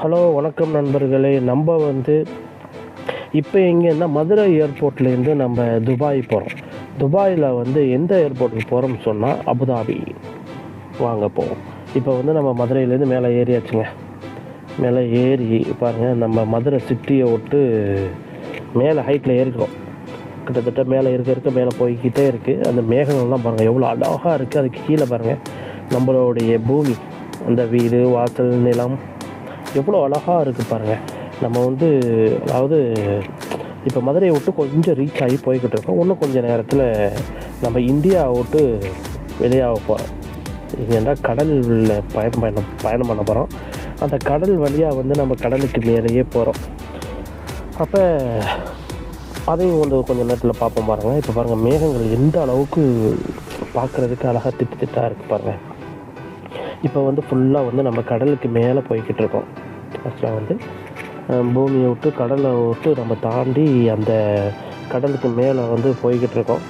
Hello வணக்கம் நண்பர்களே. நம்ம வந்து இப்போ எங்கேன்னா மதுரை ஏர்போர்ட்லேருந்து நம்ம துபாய் போகிறோம் துபாயில் வந்து எந்த ஏர்போர்ட்டுக்கு போகிறோம்னு சொன்னால் அபுதாபி. வாங்க போவோம். இப்போ வந்து நம்ம மதுரையிலேருந்து மேலே ஏறியாச்சுங்க. மேலே ஏறி பாருங்கள் நம்ம மதுரை சிட்டியை விட்டு மேலே ஹைட்டில் ஏறிக்கிறோம் கிட்டத்தட்ட மேலே இருக்க இருக்க மேலே போய்கிட்டே இருக்குது அந்த மேகங்கள்லாம் பாருங்கள் எவ்வளோ அழகாக இருக்குது அதுக்கு கீழே பாருங்கள் நம்மளுடைய பூமி. அந்த வீடு வாசல் நிலம் எவ்வளோ அழகாக இருக்குது பாருங்கள் நம்ம வந்து அதாவது இப்போ மதுரையை விட்டு கொஞ்சம் ரீச் ஆகி போய்கிட்டு இருக்கோம். இன்னும் கொஞ்சம் நேரத்தில் நம்ம இந்தியாவை விட்டு வெளியாக போகிறோம் ஏன்னா கடலில் பயணம் பயணம் பயணம் பண்ண போகிறோம் அந்த கடல் வழியாக வந்து நம்ம கடலுக்கு மேலேயே போகிறோம் அப்போ அதையும் வந்து கொஞ்சம் நேரத்தில் பார்ப்போம் பாருங்கள் இப்போ பாருங்கள் மேகங்கள் எந்த அளவுக்கு பார்க்குறதுக்கு அழகாக திட்டு திட்டாக இருக்குது பாருங்கள் இப்போ வந்து ஃபுல்லாக வந்து நம்ம கடலுக்கு மேலே போய்கிட்டு இருக்கோம். ஃபஸ்ட்டாக வந்து பூமியை விட்டு கடலை விட்டு நம்ம தாண்டி அந்த கடலுக்கு மேலே வந்து போய்கிட்டு இருக்கோம்.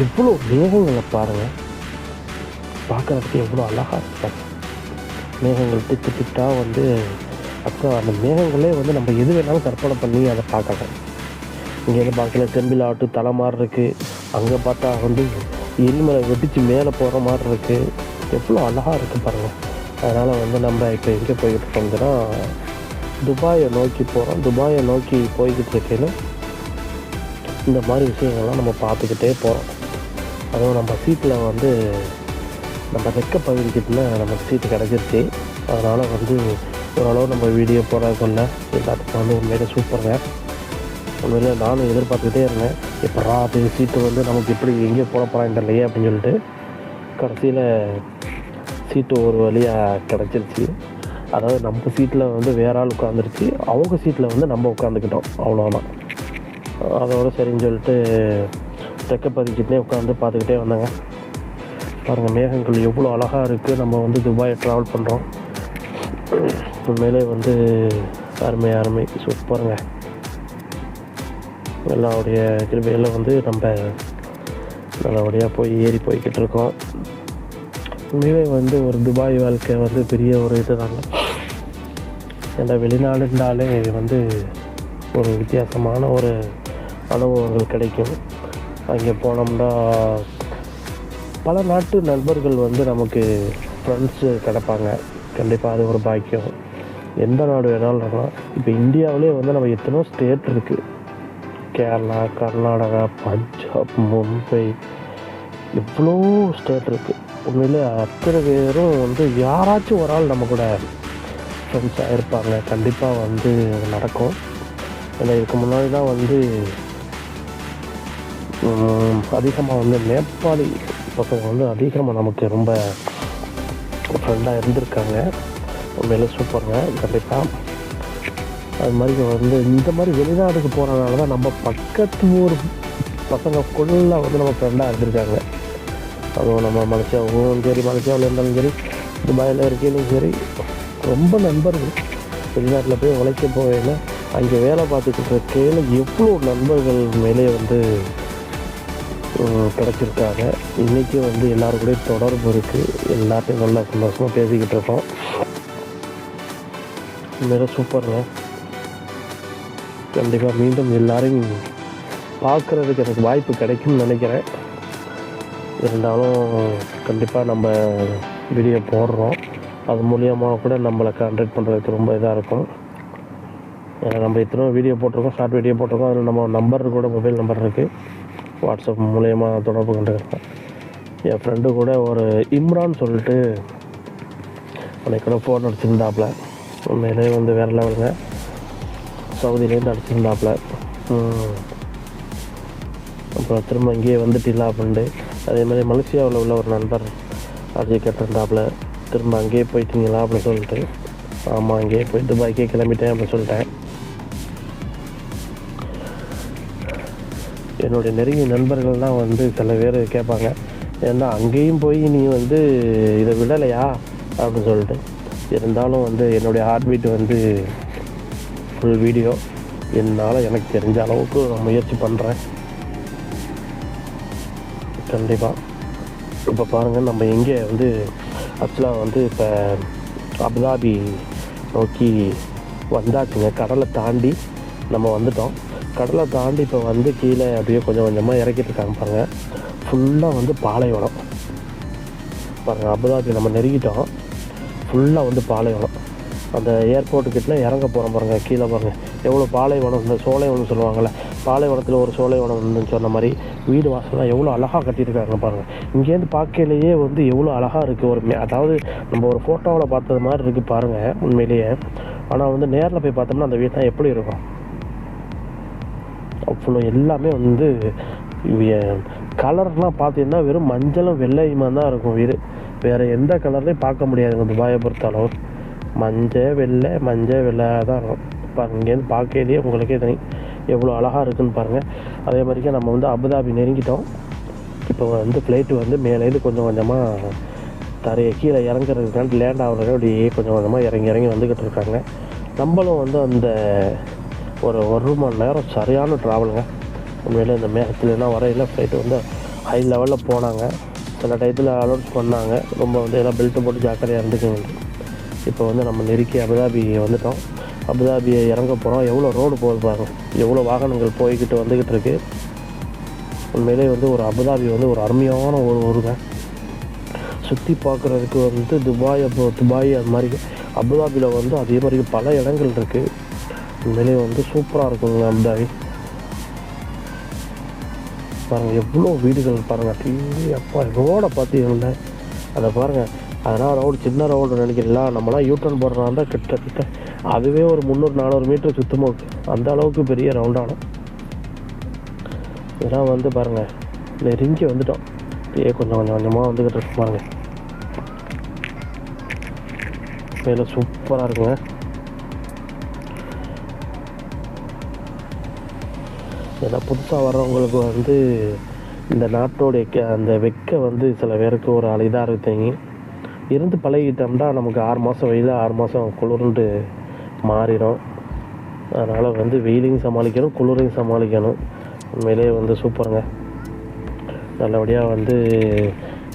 எவ்வளோ மேகங்களை பாருங்கள் பார்க்குறதுக்கு எவ்வளோ அழகாக இருக்கும் மேகங்கள் திட்டு திட்டாக வந்து அப்புறம் அந்த மேகங்களே வந்து நம்ம எது வேணாலும் கற்பனை பண்ணி அதை பார்க்கலாம் இங்கேருந்து பார்க்கல செம்பிலாட்டு தலை மாதிரி இருக்குது அங்கே பார்த்தா வந்து எரிமலை வெடிச்சு மேலே போகிற மாதிரி இருக்குது எவ்வளோ அழகாக இருக்குது பாருங்கள் அதனால் வந்து நம்ம இப்போ எங்கே போய்கிட்டு இருக்கோம்னா துபாயை நோக்கி போகிறோம் துபாயை நோக்கி போய்கிட்டு இருக்கையில் இந்த மாதிரி விஷயங்கள்லாம் நம்ம பார்த்துக்கிட்டே போகிறோம் அதுவும் நம்ம சீட்டில் வந்து நம்ம ரெக்க பகுதிக்கிட்ட நமக்கு சீட்டு கிடச்சிருச்சு. அதனால் வந்து ஓரளவு நம்ம வீடியோ போகிறதுக்குள்ள எல்லாத்துக்கும் வந்து உண்மையிலே சூப்பருங்க உண்மையிலே நானும் எதிர்பார்த்துக்கிட்டே இருந்தேன். எப்படா அது சீட்டு வந்து நமக்கு எப்படி எங்கே போட போகிறாங்க தெரியலையே அப்படின்னு சொல்லிட்டு கடைசியில் சீட்டு ஒரு வழியாக கிடச்சிருச்சு. அதாவது நம்ம சீட்டில் வந்து வேற ஆள் உட்காந்துருச்சு அவங்க சீட்டில் வந்து நம்ம உட்காந்துக்கிட்டோம் அவ்வளோதான் அதோட சரின்னு சொல்லிட்டு தெக்க பதிக்கிட்டே உட்காந்து பார்த்துக்கிட்டே வந்தாங்க. பாருங்கள் மேகங்கள் எவ்வளோ அழகாக இருக்குது நம்ம வந்து துபாயை ட்ராவல் பண்ணுறோம் உண்மையிலே வந்து அருமை அருமை. சூப்பருங்க. எல்லாருடைய கிருபையில் வந்து நம்ம நல்லபடியாக போய் ஏறி போய்கிட்டு இருக்கோம். உண்மையிலே வந்து ஒரு துபாய் வாழ்க்கை வந்து பெரிய ஒரு இது தாங்க ஏன்னா வெளிநாடுன்றாலே வந்து ஒரு வித்தியாசமான ஒரு அனுபவங்கள் கிடைக்கும். அங்கே போனோம்னா பல நாட்டு நண்பர்கள் வந்து நமக்கு ஃப்ரெண்ட்ஸு கிடப்பாங்க. கண்டிப்பாக அது ஒரு பாக்கியம். எந்த நாடு வேணாலும் இருக்கலாம். இப்போ இந்தியாவிலே வந்து நம்ம எத்தனையோ ஸ்டேட் இருக்குது கேரளா கர்நாடகா பஞ்சாப் மும்பை இவ்வளோ ஸ்டேட் இருக்குது உண்மையிலே அத்தனை பேரும் வந்து யாராச்சும் ஒரு ஆள் நம்ம கூட ஃப்ரெண்ட்ஸாக இருப்பாங்க கண்டிப்பாக வந்து அது நடக்கும். ஏன்னா இதுக்கு முன்னாடி தான் வந்து அதிகமாக வந்து நேபாளி பசங்க வந்து அதிகமாக நமக்கு ரொம்ப ஃப்ரெண்டாக இருந்திருக்காங்க. உண்மையில சூப்பருங்க கண்டிப்பாக அது மாதிரி வந்து இந்த மாதிரி வெளிநாடுக்கு போகிறனால தான் நம்ம பக்கத்து ஊர் பசங்க ஃபுல்லாக வந்து நம்ம ஃப்ரெண்டாக இருந்திருக்காங்க. அதுவும் நம்ம மலேசியாவும் சரி மலேசியாவில் இருந்தாலும் சரி துபாயில் இருக்கையிலும் சரி ரொம்ப நண்பர்கள். வெளிநாட்டில் போய் உழைக்க போகையில் அங்கே வேலை பார்த்துக்கிட்டு இருக்கையில் எவ்வளோ நண்பர்கள் மேலே வந்து கிடச்சிருக்காங்க கிடைச்சிருக்காங்க. இன்றைக்கும் வந்து எல்லோரும் கூட தொடர்பு இருக்குது எல்லாத்தையும் நல்லா சந்தோஷமாக பேசிக்கிட்டு இருக்கோம். மிக சூப்பருங்க கண்டிப்பாக மீண்டும் எல்லாரையும் பார்க்குறதுக்கு எனக்கு வாய்ப்பு கிடைக்கும்னு நினைக்கிறேன். இருந்தாலும் கண்டிப்பாக நம்ம வீடியோ போடுறோம். அது மூலியமாக கூட நம்மளை கான்டாக்ட் பண்ணுறதுக்கு ரொம்ப இதாக இருக்கும். ஏன்னா நம்ம இத்தனை வீடியோ போட்டிருக்கோம் ஷார்ட் வீடியோ போட்டிருக்கோம். அதில் நம்ம நம்பர் கூட மொபைல் நம்பர் இருக்குது வாட்ஸ்அப் மூலயமா தொடர்பு கொண்டுருக்கேன் என் ஃப்ரெண்டு கூட ஒரு இம்ரான் சொல்லிட்டு அன்றைக்கு கூட ஃபோன் அடிச்சிருந்தாப்புல. உண்மையிலே வந்து வேறு லெவலுங்க சவுதியிலேருந்து அடிச்சிருந்தாப்புல. அப்புறம் திரும்ப இங்கேயே வந்துட்டில்ல அப்படின்ட்டு. அதே மாதிரி மலேசியாவில் உள்ள ஒரு நண்பர் அடிச்சு கேட்டிருந்தாப்புல. திரும்ப அங்கேயே போயிட்டீங்களா அப்படின்னு சொல்லிட்டு. ஆமாம் அங்கேயே போய் துபாய்க்கே கிளம்பிட்டேன் அப்படின்னு சொல்லிட்டேன். என்னுடைய நெருங்கிய நண்பர்கள்லாம் வந்து சில பேர் கேட்பாங்க ஏன்னா அங்கேயும் போய் நீ வந்து இதை விடலையா? அப்படின்னு சொல்லிட்டு. இருந்தாலும் வந்து என்னுடைய ஹார்ட் பீட் வந்து ஃபுல் வீடியோ என்னால் எனக்கு தெரிஞ்ச அளவுக்கு நான் முயற்சி பண்ணுறேன் கண்டிப்பாக இப்போ பாருங்கள் நம்ம எங்கே வந்து ஆக்சுவலாக வந்து இப்போ அபுதாபி நோக்கி வந்தாச்சுங்க கடலை தாண்டி நம்ம வந்துட்டோம். கடலை தாண்டி இப்போ வந்து கீழே அப்படியே கொஞ்சம் கொஞ்சமாக இறக்கிட்டு இருக்காங்க பாருங்கள் ஃபுல்லாக வந்து பாலைவனம். பாருங்கள் அபுதாபி நம்ம நெருங்கிட்டோம். ஃபுல்லாக வந்து பாலைவனம். அந்த ஏர்போர்ட்டுக்கிட்ட இறங்க போகிறோம் பாருங்கள் கீழே பாருங்கள் எவ்வளோ பாலைவனம் இந்த சோலைவனம் சொல்லுவாங்கள்ல பாலைவனத்தில் ஒரு சோலைவனம் சொன்ன மாதிரி வீடு வாசல்லாம் எவ்வளோ அழகாக கட்டியிருக்காங்க பாருங்கள் இங்கேருந்து பார்க்கையிலேயே வந்து எவ்வளோ அழகாக இருக்குது ஒரு அதாவது நம்ம ஒரு ஃபோட்டோவில் பார்த்தது மாதிரி இருக்குது பாருங்கள் உண்மையிலேயே. ஆனால் வந்து நேரில் போய் பார்த்தோம்னா அந்த வீடு எப்படி இருக்கும்? அவ்வளோ எல்லாமே வந்து கலர்லாம் பார்த்தீங்கன்னா வெறும் மஞ்சளும் வெள்ளையுமா தான் இருக்கும் வீடு. வேறு எந்த கலர்லையும் பார்க்க முடியாதுங்க துபாயை பொறுத்த அளவு மஞ்சள் வெள்ளை மஞ்சள் வெள்ளை தான் இருக்கும். பாருங்க இங்கேருந்து பார்க்கையிலேயே உங்களுக்கே தெரியும். எவ்வளோ அழகாக இருக்குன்னு பாருங்கள் அதே மாதிரிக்கே நம்ம வந்து அபுதாபி நெருங்கிட்டோம். இப்போ வந்து ஃப்ளைட்டு வந்து மேலேருந்து கொஞ்சம் கொஞ்சமாக தரையை கீழே இறங்குறதுக்காண்டி லேண்ட் ஆகுறதுக்கு அப்படியே கொஞ்சம் கொஞ்சமாக இறங்கி இறங்கி வந்துக்கிட்டு இருக்காங்க. நம்மளும் வந்து அந்த ஒரு ஒரு மணி நேரம் சரியான ட்ராவலுங்க உண்மையிலே இந்த மேகத்துலலாம் வரையில ஃப்ளைட்டு வந்து ஹை லெவலில் போனாங்க. சில டயத்தில் அலௌன்ஸ் பண்ணாங்க. ரொம்ப வந்து எல்லாம் பெல்ட்டு போட்டு ஜாக்கிரதையாக இருந்துக்கங்க. இப்போ வந்து நம்ம நெருக்கி அபுதாபி வந்துட்டோம். அபுதாபியை இறங்க போகிறோம் எவ்வளோ ரோடு போகுது பாருங்க. எவ்வளோ வாகனங்கள் போய்கிட்டு வந்துக்கிட்டு இருக்கு. உண்மையிலே வந்து ஒரு அபுதாபி வந்து ஒரு அருமையான ஒரு ஊருங்க சுற்றி பார்க்குறதுக்கு வந்து துபாய் அப்போ துபாய் அது மாதிரி. அபுதாபியில் வந்து அதே மாதிரி பல இடங்கள் இருக்குது உண்மையிலே வந்து சூப்பராக இருக்குங்க அபுதாபி. பாருங்கள் எவ்வளோ வீடுகள் பாருங்கள் டிவி அப்பா ரோடை பார்த்தீங்கன்னா அதை பாருங்கள் அதனால் ரவுண்ட் சின்ன ரவுண்டு நினைக்கிறீங்களா? நம்மளாம் யூட்டர்ன் போடுறதா இருந்தால் கிட்டத்தட்ட அதுவே ஒரு முந்நூறு நானூறு மீட்டர் சுத்தமாக இருக்குது அந்த அளவுக்கு பெரிய ரவுண்டான இதெல்லாம் வந்து பாருங்கள் நெருங்கி வந்துட்டோம். அப்படியே கொஞ்சம் கொஞ்சம் கொஞ்சமாக வந்துக்கிட்டு இருக்கு பாருங்கள் மேலே சூப்பராக இருக்குங்க. ஏன்னா புதுசாக வர்றவங்களுக்கு வந்து இந்த நாட்டோடைய கெ- அந்த வெக்க வந்து சில பேருக்கு ஒரு இதாக இருக்குங்க இருந்து பழகிட்டோம்னா நமக்கு ஆறு மாதம் வெயில் ஆறு மாதம் குளிர்ந்து மாறிடும் அதனால் வந்து வெயிலையும் சமாளிக்கணும் குளிரையும் சமாளிக்கணும். உண்மையிலேயே வந்து சூப்பருங்க. நல்லபடியாக வந்து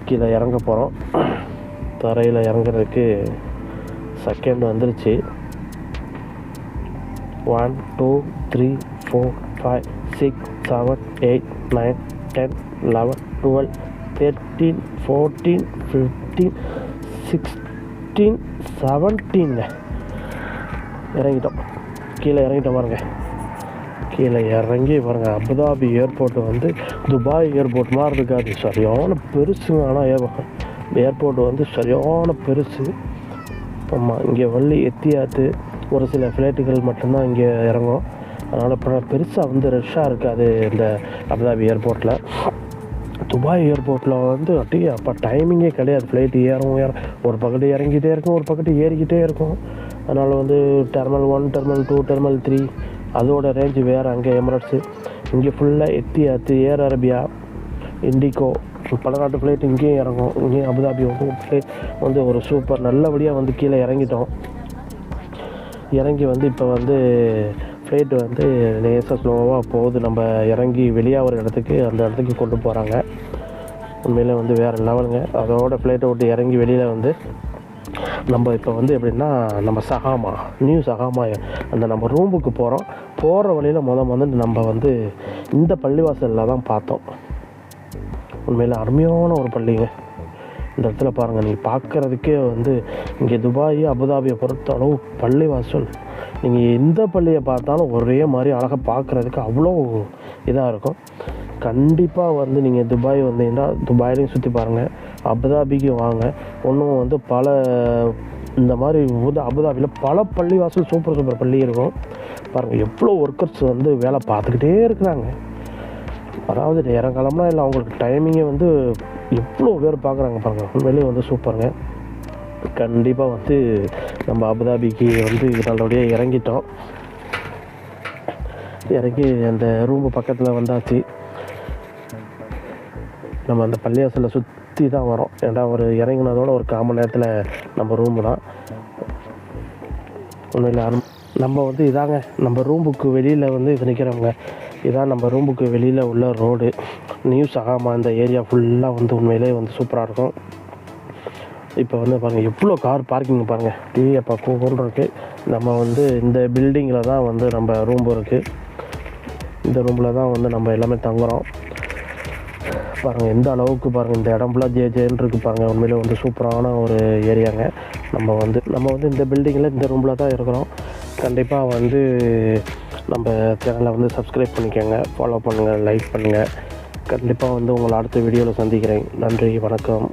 கீழே இறங்க போகிறோம் தரையில் இறங்குறதுக்கு செகண்ட் வந்துருச்சு. One two three four five six seven eight nine ten eleven twelve thirteen fourteen fifteen sixteen செவன்டீன்ங்க இறங்கிட்டோம். கீழே இறங்கிட்டோம் பாருங்கள் கீழே இறங்கி பாருங்கள் அபுதாபி ஏர்போர்ட் வந்து துபாய் ஏர்போர்ட் மாதிரி இருக்காது சரியான பெருசு. ஆனால் ஏர்போர்ட் வந்து சரியான பெருசு. ஆமாம் இங்கே வள்ளி எத்தியாத்து ஒரு சில ஃப்ளைட்டுகள் மட்டும்தான் இங்கே இறங்கும் அதனால் இப்போ பெருசாக வந்து ரஷ்ஷாக இருக்காது இந்த அபுதாபி ஏர்போர்ட்டில் துபாய் ஏர்போர்ட்டில் வந்து அப்படியே அப்போ டைமிங்கே கிடையாது. ஃப்ளைட்டு ஏறும் ஏறும் ஒரு பக்கத்து இறங்கிட்டே இருக்கும் ஒரு பக்கத்து ஏறிக்கிட்டே இருக்கும். அதனால் வந்து terminal one terminal two terminal three அதோட ரேஞ்சு வேறு அங்கே எமிரேட்ஸு இங்கே ஃபுல்லாக எத்தியாத்து ஏர் அரேபியா இண்டிகோ பல நாட்டு ஃப்ளைட் இங்கேயும் இறங்கும். இங்கேயும் அபுதாபி வந்து ஃப்ளைட் வந்து ஒரு சூப்பர் நல்லபடியாக வந்து கீழே இறங்கிட்டோம். இறங்கி வந்து இப்போ வந்து ஃப்ளைட் வந்து லேசாக ஸ்லோவாக போகுது. நம்ம இறங்கி வெளியாகிற இடத்துக்கு அந்த இடத்துக்கு கொண்டு போகிறாங்க உண்மையில் வந்து வேறு லெவலுங்க. அதோட ஃப்ளைட்டை விட்டு இறங்கி வெளியில் வந்து நம்ம இப்போ வந்து எப்படின்னா நம்ம சகாமா நியூ சகாமா அந்த நம்ம ரூமுக்கு போகிறோம் போகிற வழியில் முத வந்து நம்ம வந்து இந்த பள்ளிவாசலில் தான் பார்த்தோம். உண்மையில் அருமையான ஒரு பள்ளிங்க. இந்த இடத்துல பாருங்கள் நீங்கள் பார்க்குறதுக்கே வந்து இங்கே துபாய் அபுதாபியை பொறுத்த அளவு பள்ளிவாசல். நீங்கள் எந்த பள்ளியை பார்த்தாலும் ஒரே மாதிரி அழகாக பார்க்குறதுக்கு அவ்வளோ இதாக இருக்கும். கண்டிப்பாக வந்து நீங்கள் துபாய் வந்தீங்கன்னா துபாயிலையும் சுற்றி பாருங்கள் அபுதாபிக்கு வாங்க. ஒன்றும் வந்து பல இந்த மாதிரி வந்து அபுதாபியில் பல பள்ளிவாசல் சூப்பர் சூப்பர் பள்ளி இருக்கும். பாருங்கள் எவ்வளோ ஒர்க்கர்ஸ் வந்து வேலை பார்த்துக்கிட்டே இருக்கிறாங்க. அதாவது நேரங்காலம்னா இல்லை அவங்களுக்கு டைமிங்கே வந்து எவ்வளோ பேர் பார்க்குறாங்க பாருங்கள் உண்மையிலேயே வந்து சூப்பருங்க கண்டிப்பாக வந்து நம்ம அபுதாபிக்கு வந்து நல்லபடியாக இறங்கிட்டோம். இறங்கி அந்த ரூமு பக்கத்தில் வந்தாச்சு. நம்ம அந்த பள்ளியாசலை சுற்றி தான் வரோம். ஏன்டா ஒரு இறங்கினதோட ஒரு கால் மணி நேரத்தில் நம்ம ரூமு தான். இல்லை அரும் நம்ம வந்து இதாங்க நம்ம ரூமுக்கு வெளியில் வந்து இது நிற்கிறவங்க இதான் நம்ம ரூமுக்கு வெளியில் உள்ள ரோடு நியூஸ் ஆகாமல் இந்த ஏரியா ஃபுல்லாக வந்து உண்மையிலே வந்து சூப்பராக இருக்கும். இப்போ வந்து பாருங்கள் எவ்வளோ கார் பார்க்கிங் பாருங்கள் டிவி அப்போ கூகுள் இருக்குது நம்ம வந்து இந்த பில்டிங்கில் தான் வந்து நம்ம ரூம் இருக்குது இந்த ரூமில் தான் வந்து நம்ம எல்லாமே தங்குறோம். பாருங்கள் எந்த அளவுக்கு பாருங்கள் இந்த இடம் ஃபுல்லாக ஜே ஜேன்னு இருக்குது பாருங்கள் உண்மையிலே வந்து சூப்பரான ஒரு ஏரியாங்க நம்ம வந்து நம்ம வந்து இந்த பில்டிங்கில் இந்த ரூமில் தான் இருக்கிறோம். கண்டிப்பாக வந்து நம்ம சேனலை வந்து சப்ஸ்கிரைப் பண்ணிக்கோங்க. ஃபாலோ பண்ணுங்கள் லைக் பண்ணுங்கள் கண்டிப்பாக வந்து உங்களை அடுத்த வீடியோவில் சந்திக்கிறேன். நன்றி வணக்கம்.